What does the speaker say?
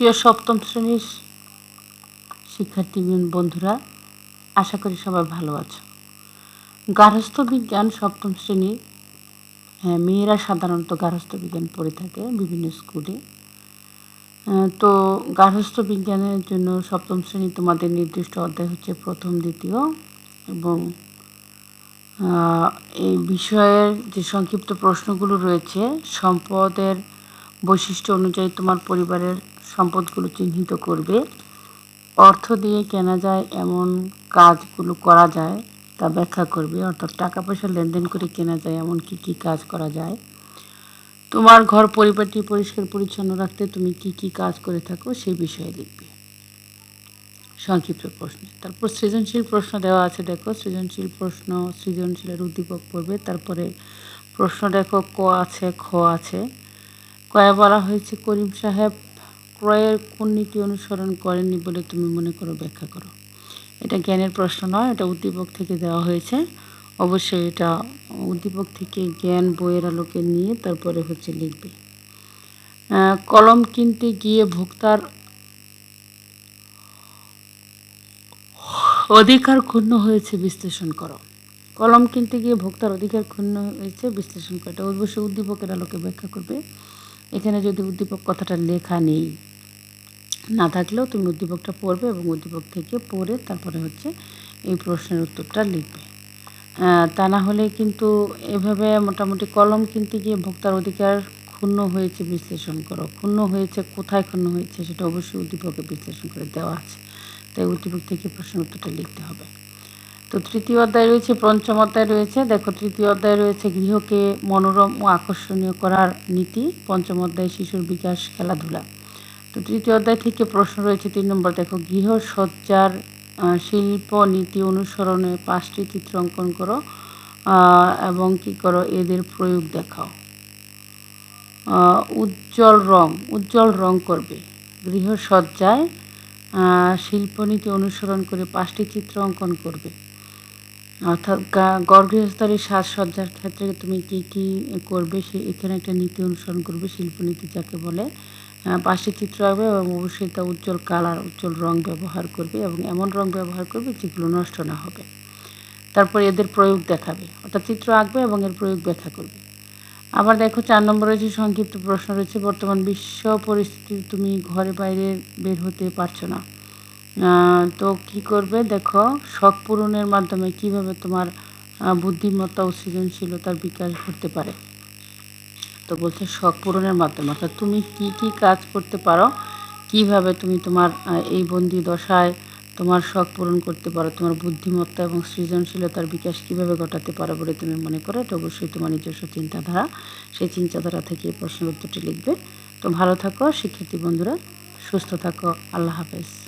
প্রিয় সপ্তম শ্রেণির শিক্ষার্থী বন্ধুরা, আশা করি সবাই ভালো আছো। গার্হস্থ্য বিজ্ঞান সপ্তম শ্রেণি হ্যাঁ মেয়েরা সাধারণত গার্হস্থ্য বিজ্ঞান পড়ে থাকে বিভিন্ন স্কুলে। তো গার্হস্থ্য বিজ্ঞানের জন্য সপ্তম শ্রেণি তোমাদের নির্দিষ্ট অধ্যায় হচ্ছে প্রথম, দ্বিতীয় এবং এই বিষয়ের যে সংক্ষিপ্ত প্রশ্নগুলো রয়েছে, সম্পদের বৈশিষ্ট্য অনুযায়ী তোমার পরিবারের সম্পদগুলো চিহ্নিত করবে। অর্থ দিয়ে কেনা যায়, এমন কাজগুলো করা যায়, তা ব্যাখ্যা করবে। অর্থাৎ টাকা পয়সা লেনদেন করে কেনা যায়, এমন কি কি কাজ করা যায়। তোমার ঘর পরিবারটি পরিষ্কার পরিচ্ছন্ন রাখতে তুমি কি কি কাজ করে থাকো, সেই বিষয়ে লিখবে সংক্ষিপ্ত প্রশ্ন। তারপর সৃজনশীল প্রশ্ন দেওয়া আছে, দেখো। সৃজনশীল প্রশ্ন, সৃজনশীলের উদ্দীপক পড়বে। তারপরে প্রশ্ন দেখো, ক আছে, খ আছে। কয়ে বলা হয়েছে, করিম সাহেব ক্রয়ের কোন নীতি অনুসরণ করেননি বলে তুমি মনে করো ব্যাখ্যা করো? এটা জ্ঞানের প্রশ্ন নয়, এটা উদ্দীপক থেকে দেওয়া হয়েছে। অবশ্যই এটা উদ্দীপক থেকে জ্ঞান বইয়ের আলোকে নিয়ে তারপরে হচ্ছে লিখবে। কলম কিনতে গিয়ে ভোক্তার অধিকার ক্ষুণ্ণ হয়েছে বিশ্লেষণ করো। কলম কিনতে গিয়ে ভোক্তার অধিকার ক্ষুণ্ণ হয়েছে বিশ্লেষণ করো। এটা অবশ্যই উদ্দীপকের আলোকে ব্যাখ্যা করবে। এখানে যদি উদ্দীপক কথাটা লেখা নেই না থাকলেও তুমি উদ্দীপকটা পড়বে এবং উদ্দীপক থেকে পড়ে তারপরে হচ্ছে এই প্রশ্নের উত্তরটা লিখবে। তা না হলে কিন্তু এভাবে মোটামুটি কলম কিনতে গিয়ে ভোক্তার অধিকার ক্ষুণ্ণ হয়েছে বিশ্লেষণ করো। ক্ষুণ্ণ হয়েছে, কোথায় ক্ষুণ্ণ হয়েছে সেটা অবশ্যই উদ্দীপকে বিশ্লেষণ করে দেওয়া আছে। তাই উদ্দীপক থেকে প্রশ্নের উত্তরটা লিখতে হবে। তো তৃতীয় অধ্যায় রয়েছে, পঞ্চম অধ্যায় রয়েছে। দেখো, তৃতীয় অধ্যায় রয়েছে গৃহকে মনোরম ও আকর্ষণীয় করার নীতি। পঞ্চম অধ্যায় শিশুর বিকাশ, খেলাধুলা। তো তৃতীয় অধ্যায় থেকে প্রশ্ন রয়েছে, তিন নম্বর, দেখো, গৃহসজ্জার শিল্প নীতি অনুসরণে পাঁচটি চিত্র অঙ্কন করো এবং কি করো, এদের প্রয়োগ দেখাও। উজ্জ্বল রং উজ্জ্বল রং করবে। গৃহসজ্জায় শিল্পনীতি অনুসরণ করে পাঁচটি চিত্র অঙ্কন করবে। অর্থাৎ গা- সাজসজ্জার ক্ষেত্রে তুমি কি কি করবে, সে, এখানে একটা নীতি অনুসরণ করবে, শিল্পনীতি যাকে বলে। পাঁচটি চিত্র আঁকবে এবং অবশ্যই তা উজ্জ্বল কালার, উজ্জ্বল রং ব্যবহার করবে এবং এমন রং ব্যবহার করবে যেগুলো নষ্ট না হবে। তারপর এদের প্রয়োগ দেখাবে, অর্থাৎ চিত্র আঁকবে এবং এর প্রয়োগ ব্যাখ্যা করবে। আবার দেখো চার নম্বর রয়েছে সংক্ষিপ্ত প্রশ্ন রয়েছে, বর্তমান বিশ্ব পরিস্থিতি তুমি ঘরে বাইরে বের হতে পারছ না। তো কি করবে? দেখো, শখ পূরণের মাধ্যমে কীভাবে তোমার বুদ্ধিমত্তা ও সৃজনশীলতার বিকাশ ঘটতে পারে? তো বলছে শখ পূরণের মাধ্যমে। অর্থাৎ তুমি কি কি কাজ করতে পারো? কীভাবে তুমি তোমার এই বন্দি দশায় তোমার শখ পূরণ করতে পারো? তোমার বুদ্ধিমত্তা এবং সৃজনশীলতার বিকাশ কীভাবে ঘটাতে পারো বলে তুমি মনে করো? এটা অবশ্যই তোমার নিজস্ব চিন্তাধারা। সেই চিন্তাধারা থেকে এই প্রশ্নের উত্তরটি লিখবে। তো ভালো থাকো, শিক্ষার্থী বন্ধুরা, সুস্থ থাকো। আল্লাহ হাফেজ।